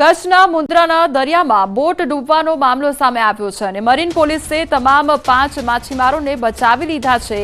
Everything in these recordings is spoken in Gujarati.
કચ્છના મુન્દ્રાના દરિયામાં બોટ ડૂબવાનો મામલો સામે આવ્યો છે અને મરીન પોલીસે તમામ પાંચ માછીમારોને બચાવી લીધા છે.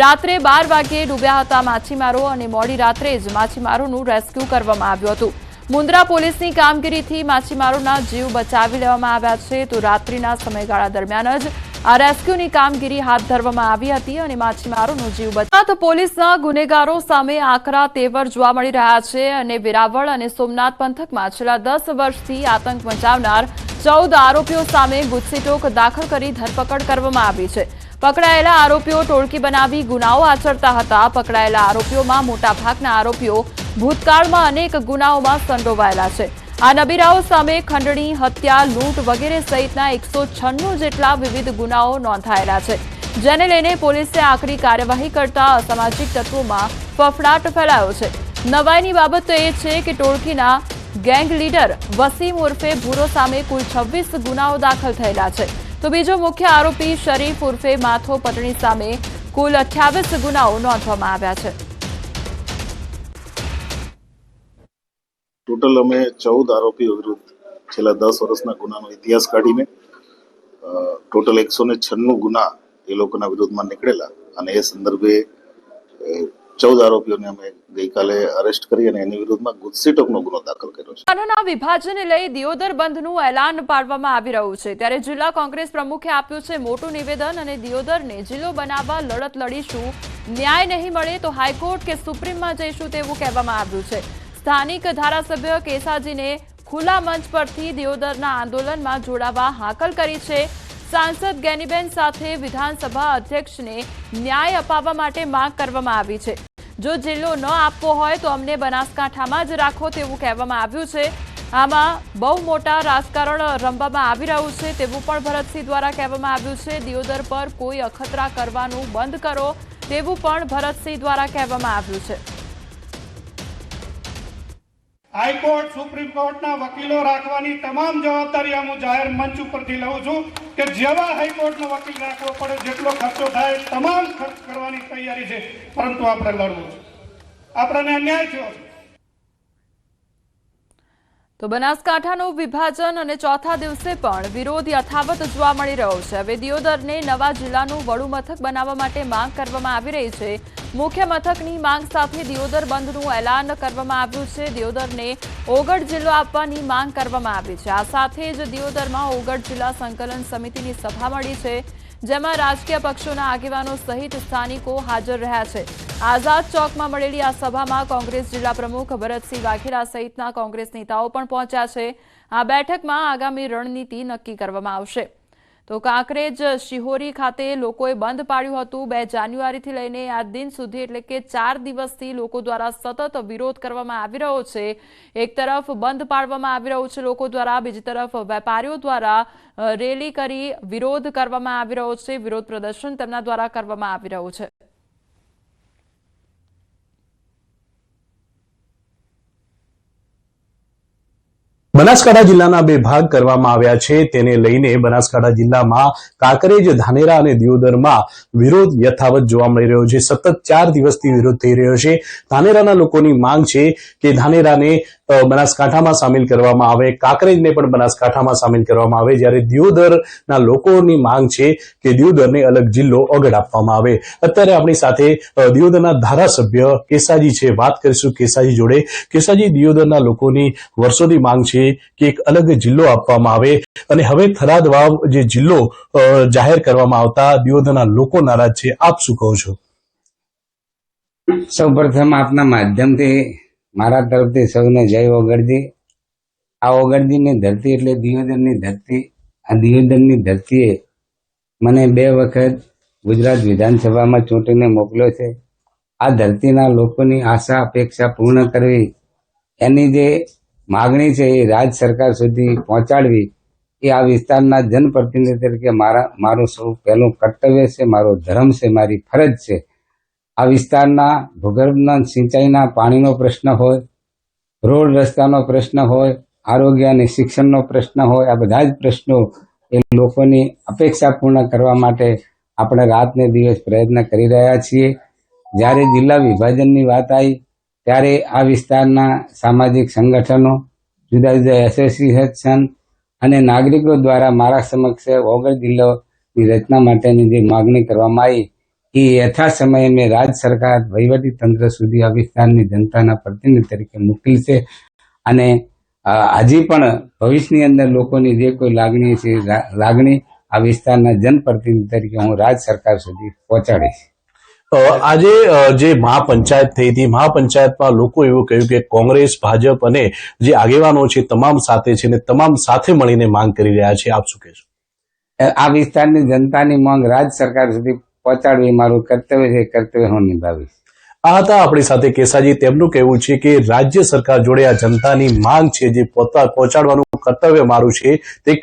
રાત્રે બાર વાગ્યે ડૂબ્યા હતા માછીમારો અને મોડી રાત્રે જ માછીમારોનું રેસ્ક્યુ કરવામાં આવ્યું હતું. મુન્દ્રા પોલીસની કામગીરીથી માછીમારોના જીવ બચાવી લેવામાં આવ્યા છે. તો રાત્રિના સમયગાળા દરમિયાન જ આ રેસ્ક્યુની કામગીરી હાથ ધરવામાં આવી હતી અને માછીમારોનો જીવ બચાવ પોલીસના ગુનેગારો સામે આકરા તેવર જોવા મળી રહ્યા છે અને વેરાવળ અને સોમનાથ પંથકમાં છેલ્લા દસ વર્ષથી આતંક મચાવનાર ચૌદ આરોપીઓ સામે ગુસ્સીટોક દાખલ કરી ધરપકડ કરવામાં આવી છે. પકડાયેલા આરોપીઓ ટોળકી બનાવી ગુનાઓ આચરતા હતા. પકડાયેલા આરોપીઓમાં મોટાભાગના આરોપીઓ ભૂતકાળમાં અનેક ગુનાઓમાં સંડોવાયેલા છે. આ નબીરાઓ સામે ખંડણી, હત્યા, લૂંટ વગેરે સહિતના એકસો છન્નું જેટલા વિવિધ ગુનાઓ નોંધાયેલા છે, જેને લઈને પોલીસે આકરી કાર્યવાહી કરતા અસામાજિક તત્વોમાં ફફડાટ ફેલાયો છે. નવાઈની બાબત તો એ છે કે ટોળકીના ગેંગ લીડર વસીમ ઉર્ફે ભૂરો સામે કુલ છવ્વીસ ગુનાઓ દાખલ થયેલા છે. તો બીજો મુખ્ય આરોપી શરીફ ઉર્ફે માથો પટણી સામે કુલ અઠ્યાવીસ ગુનાઓ નોંધવામાં આવ્યા છે. ટોટલ અમે ચૌદ આરોપીઓ વિરુદ્ધ છેલ્લા દસ વર્ષના ગુનાનો ઇતિહાસ કાઢીને ટોટલ એકસો ને છન્નું ગુના એ લોકોના વિરુદ્ધમાં નીકળેલા અને એ સંદર્ભે ચૌદ આરોપીઓને અમે ગઈકાલે અરેસ્ટ કરી અને એની વિરુદ્ધમાં ગુજસીટોકનો ગુનો દાખલ કર્યો છે. કાનૂનના વિભાજનને લઈ દિયોદર બંધનું એલાન પાડવામાં આવી રહ્યું છે. ત્યારે જિલ્લા કોંગ્રેસ પ્રમુખે આપ્યું છે મોટું નિવેદન અને દિયોદરને જિલ્લો બનાવવા લડત લડીશું. ન્યાય નહીં મળે તો હાઈકોર્ટ કે સુપ્રીમમાં જઈશું તેવું કહેવામાં આવ્યું છે. સ્થાનિક ધારાસભ્ય કેસાજીને ખુલ્લા મંચ પરથી દિયોદરના આંદોલનમાં જોડાવા હાકલ કરી છે. સાંસદ ગેનીબેન સાથે વિધાનસભા અધ્યક્ષને ન્યાય અપાવવા માટે માંગ કરવામાં આવી છે. જો જિલ્લો ન આપવો હોય તો અમને બનાસકાંઠામાં જ રાખો તેવું કહેવામાં આવ્યું છે. આમાં બહુ મોટા રાજકારણ રમવામાં આવી રહ્યું છે તેવું પણ ભરતસિંહ દ્વારા કહેવામાં આવ્યું છે. દિયોદર પર કોઈ અખતરા કરવાનું બંધ કરો તેવું પણ ભરતસિંહ દ્વારા કહેવામાં આવ્યું છે. હાઈકોર્ટ, સુપ્રીમ કોર્ટના વકીલો રાખવાની તમામ જવાબદારી હું જાહેર મંચ ઉપરથી લઉં છું કે જેવા હાઈકોર્ટનો વકીલ રાખવો પડે, જેટલો ખર્ચો થાય તમામ ખર્ચ કરવાની તૈયારી છે. પરંતુ આપણે લડવું છે. આપણને અન્યાય થયો છે. તો બનાસકાંઠાનું વિભાજન અને ચોથા દિવસે પણ વિરોધ યથાવત જોવા મળી રહ્યો છે. હવે દિયોદરને નવા જિલ્લાનું વડું મથક બનાવવા માટે માંગ કરવામાં આવી રહી છે. મુખ્ય મથકની માંગ સાથે દિયોદર બંધનું એલાન કરવામાં આવ્યું છે. દિયોદરને ઓગઢ જિલ્લો આપવાની માંગ કરવામાં આવી છે. આ સાથે જ દિયોદરમાં ઓગઢ જિલ્લા સંકલન સમિતિની સભા મળી છે, જેમાં રાજકીય પક્ષોના આગેવાનો સહિત સ્થાનિકો હાજર રહ્યા છે. આઝાદ ચોકમાં મળેલી આ સભામાં કોંગ્રેસ જિલ્લા પ્રમુખ ભરતસિંહ વાઘેલા સહિતના કોંગ્રેસ નેતાઓ પણ પહોંચ્યા છે. આ બેઠકમાં આગામી રણનીતિ નક્કી કરવામાં આવશે. તો કાંકરેજ શિહોરી ખાતે લોકોએ બંધ પાડ્યું હતું. બે જાન્યુઆરીથી લઈને આ દિન સુધી એટલે કે ચાર દિવસથી લોકો દ્વારા સતત વિરોધ કરવામાં આવી રહ્યો છે. એક તરફ બંધ પાડવામાં આવી રહ્યો છે લોકો દ્વારા, બીજી તરફ વેપારીઓ દ્વારા રેલી કરી વિરોધ કરવામાં આવી રહ્યો છે. વિરોધ પ્રદર્શન તેમના દ્વારા કરવામાં આવી રહ્યું છે. બનાસકાંઠા જિલ્લાના બે ભાગ કરવામાં આવ્યા છે. તેને લઈને બનાસકાંઠા જિલ્લામાં કાંકરેજ, ધાનેરા અને દિયોદરમાં વિરોધ યથાવત જોવા મળી રહ્યો છે. સતત ચાર દિવસથી વિરોધ થઈ રહ્યો છે. ધાનેરાના લોકોની માંગ છે કે ધાનેરાને બનાસકાંઠામાં સામેલ કરવામાં આવે. કાંકરેજને પણ બનાસકાંઠામાં સામેલ કરવામાં આવે. જ્યારે દિયોદરના લોકોની માંગ છે કે દિયોદરને અલગ જિલ્લો અગડ આપવામાં આવે. અત્યારે આપણી સાથે દિયોદરના ધારાસભ્ય કેસાજી છે. વાત કરીશું કેસાજી જોડે. કેસાજી, દિયોદરના લોકોની વર્ષોની માંગ છે કે એક અલગ જિલ્લો આપવામાં આવે. અને હવે થરાદ વાવ જે જિલ્લો જાહેર કરવામાં આવતા દિયોદરના લોકો નારાજ છે. આપ શું કહો છો? સૌ પ્રથમ આપના માધ્યમથી મારા તરફથી સૌને જય ઓગળજી આ ઓગળદીની ધરતી એટલે દિયોદરની ધરતી. આ દિયોદરની ધરતીએ મને બે વખત ગુજરાત વિધાનસભામાં ચૂંટીને મોકલ્યો છે. આ ધરતીના લોકોની આશા, અપેક્ષા પૂર્ણ કરવી, એની જે માગણી છે એ રાજ સરકાર સુધી પહોંચાડવી, એ આ વિસ્તારના જનપ્રતિનિધિ તરીકે મારા, મારું સૌ પહેલું કર્તવ્ય છે, મારો ધર્મ છે, મારી ફરજ છે. આ વિસ્તારના ભૂગર્ભના સિંચાઈના પાણીનો પ્રશ્ન હોય, રોડ રસ્તાનો પ્રશ્ન હોય, આરોગ્ય અને શિક્ષણનો પ્રશ્ન હોય, આ બધા જ પ્રશ્નો એ લોકોની અપેક્ષા પૂર્ણ કરવા માટે આપણે રાત ને દિવસ પ્રયત્ન કરી રહ્યા છીએ. જ્યારે જિલ્લા વિભાજનની વાત આવી, ત્યારે આ વિસ્તારના સામાજિક સંગઠનો, જુદા જુદા એસોસિએશન અને નાગરિકો દ્વારા મારા સમક્ષ ઓગળ જિલ્લોની રચના માટેની જે માગણી કરવામાં આવી એ યથા સમયે મેં રાજ્ય સરકાર વહીવટી તંત્ર સુધી આ વિસ્તારની જનતાના પ્રતિનિધિ તરીકે મોકલશે અને હજી પણ ભવિષ્યની અંદર લોકોની જે કોઈ લાગણી છે લાગણી આ વિસ્તારના જનપ્રતિનિધિ તરીકે હું રાજ્ય સરકાર સુધી પહોંચાડીશ. આજે જે મહાપંચાયત થઈ હતી મહાપંચાયતમાં લોકો એવું કહ્યું કે કોંગ્રેસ ભાજપ અને જે આગેવાનો છે તમામ સાથે છે ને તમામ સાથે મળીને માંગ કરી રહ્યા છે. આપ શું કહેશો? આ વિસ્તારની જનતાની માંગ રાજ્ય સરકાર સુધી પહોંચાડવી મારું કર્તવ્ય છે કર્તવ્ય હું નિભાવીશ. આ હતા આપણી સાથે કેસાજી. તેમનું કહેવું છે કે રાજ્ય સરકાર જોડે આ જનતાની માંગ છે, જે પોતા પહોંચાડવાનું કર્તવ્ય મારું છે, તે